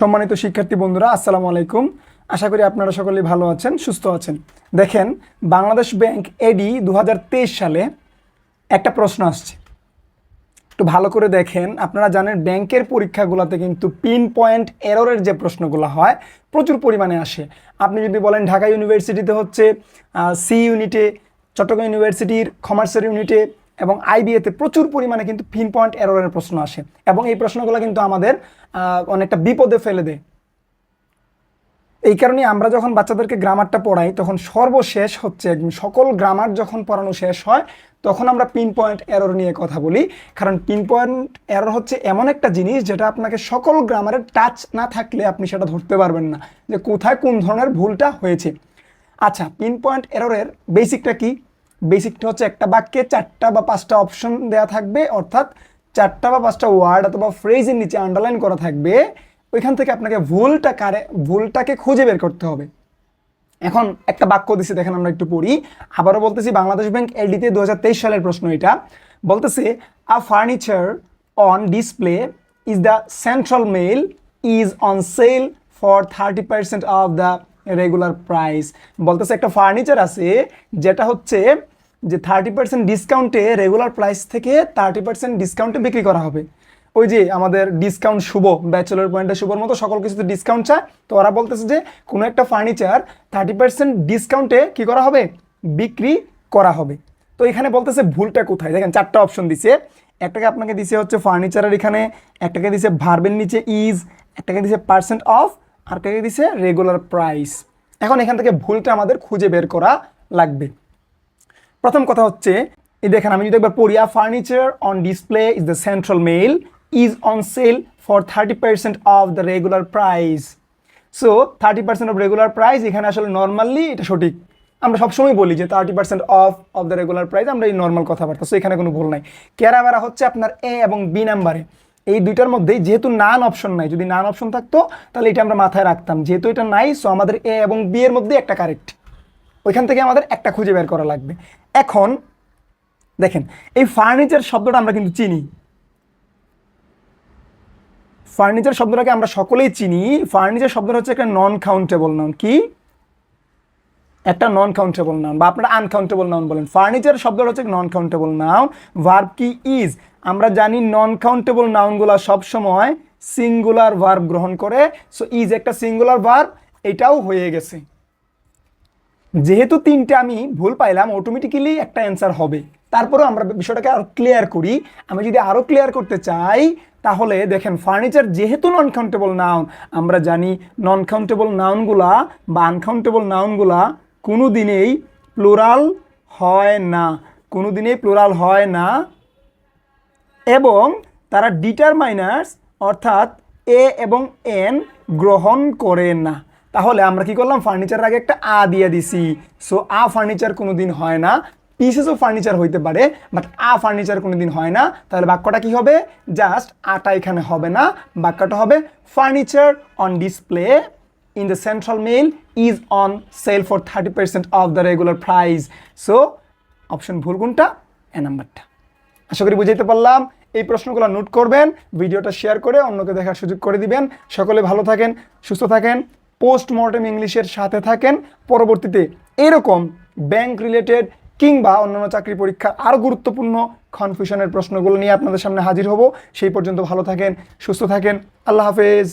সম্মানিত শিক্ষার্থী বন্ধুরা, আসসালামু আলাইকুম। আশা করি আপনারা সকলেই ভালো আছেন, সুস্থ আছেন। দেখেন, বাংলাদেশ ব্যাংক এডি দু হাজার তেইশ সালে একটা প্রশ্ন আসছে। একটু ভালো করে দেখেন, আপনারা জানেন ব্যাংকের পরীক্ষাগুলোতে কিন্তু পিন পয়েন্ট এররের যে প্রশ্নগুলো হয়, প্রচুর পরিমাণে আসে। আপনি যদি বলেন ঢাকা ইউনিভার্সিটিতে হচ্ছে সি ইউনিটে চট্টগ্রাম ইউনিভার্সিটির কমার্সের ইউনিটে এবং আইবিএতে প্রচুর পরিমাণে কিন্তু পিন পয়েন্ট এররের প্রশ্ন আসে। এবং এই প্রশ্নগুলো কিন্তু আমাদের অনেকটা বিপদে ফেলে দেয়। এই কারণে আমরা যখন বাচ্চাদেরকে গ্রামারটা পড়াই, তখন সর্বশেষ হচ্ছে সকল গ্রামার যখন পড়ানো শেষ হয়, তখন আমরা পিন পয়েন্ট এরর নিয়ে কথা বলি। কারণ পিন পয়েন্ট এরর হচ্ছে এমন একটা জিনিস যেটা আপনাকে সকল গ্রামারের টাচ না থাকলে আপনি সেটা ধরতে পারবেন না। যে কোথায় কোন ধরনের ভুলটা হয়েছে। আচ্ছা পিন পয়েন্ট এররের বেসিকটা কি? বেসিকটা হচ্ছে একটা বাক্যে চারটা বা পাঁচটা অপশন দেওয়া থাকবে, অর্থাৎ চারটা বা পাঁচটা ওয়ার্ড অথবা ফ্রেজের নিচে আন্ডারলাইন করা থাকবে। ওইখান থেকে আপনাকে ভুলটা কারে, ভুলটাকে খুঁজে বের করতে হবে। এখন একটা বাক্য দিছি, দেখেন আমরা একটু পড়ি। আবারও বলতেছি, বাংলাদেশ ব্যাংক এলডিতে দু হাজার তেইশ সালের প্রশ্ন এটা। বলতেছে a furniture on display is the central mall is on sale for thirty percent off the regular price বলতেছে, একটা ফার্নিচার আছে, যেটা হচ্ছে যে থার্টি পার্সেন্ট ডিসকাউন্টে রেগুলার প্রাইস থেকে থার্টি পার্সেন্ট ডিসকাউন্টে বিক্রি করা হবে। ওই যে আমাদের ডিসকাউন্ট শুভ ব্যাচেলর পয়েন্টে শুভর মতো সকল কিছুতে ডিসকাউন্ট চায়। তো ওরা বলতেছে যে কোনো একটা ফার্নিচার থার্টি পার্সেন্ট ডিসকাউন্টে কী করা হবে? বিক্রি করা হবে। তো এখানে বলতেছে ভুলটা কোথায়? দেখেন চারটা অপশন দিছে। একটাকে আপনাকে দিছে হচ্ছে ফার্নিচারের এখানে, একটাকে দিছে ভার্বের নিচে ইজ একটাকে দিছে পার্সেন্ট অফ আর একটাকে দিছে রেগুলার প্রাইস এখন এখান থেকে ভুলটা আমাদের খুঁজে বের করা লাগবে। প্রথম কথা হচ্ছে, এই দেখেন, আমি যদি একবার পড়ি furniture on display is the central mall is on sale for thirty percent off the regular price so thirty percent off regular price এখানে আসলে নর্মালি এটা সঠিক। আমরা সবসময় বলি যে thirty percent off off the regular price আমরা এই নর্মাল কথাবার্তা। সো এখানে কোনো ভুল নাই। ক্যারাবেরা হচ্ছে আপনার এ এবং বি নাম্বারে এই দুইটার মধ্যেই যেহেতু নান অপশন নাই, যদি নান অপশন থাকতো, তাহলে এটা আমরা মাথায় রাখতাম। যেহেতু এটা নাই সো আমাদের এ এবং বি এর মধ্যে একটা কারেক্ট ওইখান থেকে আমাদের একটা খুঁজে বের করা লাগবে। এখন, দেখেন, এই ফার্নিচার শব্দটা আমরা কিন্তু চিনি। ফার্নিচার শব্দটাকে আমরা সকলেই চিনি। ফার্নিচার শব্দটা হচ্ছে একটা নন কাউন্টেবল নাউন কি? একটা নন কাউন্টেবল নাউন বা আপনারা আনকাউন্টেবল নাউন বলেন। ফার্নিচার শব্দটা হচ্ছে নন কাউন্টেবল নাউন ভার্ব কি ইজ আমরা জানি নন কাউন্টেবল নাউনগুলো সবসময় সিঙ্গুলার ভার্ব গ্রহণ করে। সো ইজ একটা সিঙ্গুলার ভার্ব এটাও হয়ে গেছে। যেহেতু তিনটে আমি ভুল পাইলাম অটোমেটিক্যালি একটা অ্যান্সার হবে। তারপরেও আমরা বিষয়টাকে আরও ক্লিয়ার করি। আমি যদি আরও ক্লিয়ার করতে চাই, তাহলে দেখেন ফার্নিচার যেহেতু নন কাউন্টেবল নাউন আমরা জানি নন কাউন্টেবল নাউনগুলা বা আনকাউন্টেবল নাউনগুলা কোনো দিনেই প্লোরাল হয় না। কোনো দিনেই প্লুরাল হয় না। এবং তারা ডিটারমাইনার্স অর্থাৎ এ এবং এন গ্রহণ করে না। তাহলে আমরা কি করলাম? ফার্নিচারের আগে একটা আ দিয়ে দিছি। সো আ ফার্নিচার কোনো দিন হয় না। পিসেস অফ ফার্নিচার হইতে পারে বাট আ ফার্নিচার কোনো দিন হয় না। তাহলে বাক্যটা কি হবে? জাস্ট আটা এখানে হবে না। বাক্যটা হবে furniture on display in the central mail is on sale for 30% of the regular price. So option ভুল কোনটা? এ নাম্বারটা আশা করি বুঝাইতে পারলাম। এই প্রশ্নগুলো নোট করবেন, ভিডিওটা শেয়ার করে অন্যকে দেখার সুযোগ করে দিবেন। সকলে ভালো থাকেন, সুস্থ থাকেন। পোস্ট মর্টেম ইংলিশের সাথে থাকেন। পরবর্তীতে এরকম ব্যাংক রিলেটেড কিংবা অন্যান্য চাকরি পরীক্ষা আরও গুরুত্বপূর্ণ কনফিউশনের প্রশ্নগুলো নিয়ে আপনাদের সামনে হাজির হব। সেই পর্যন্ত ভালো থাকেন, সুস্থ থাকেন। আল্লাহ হাফেজ।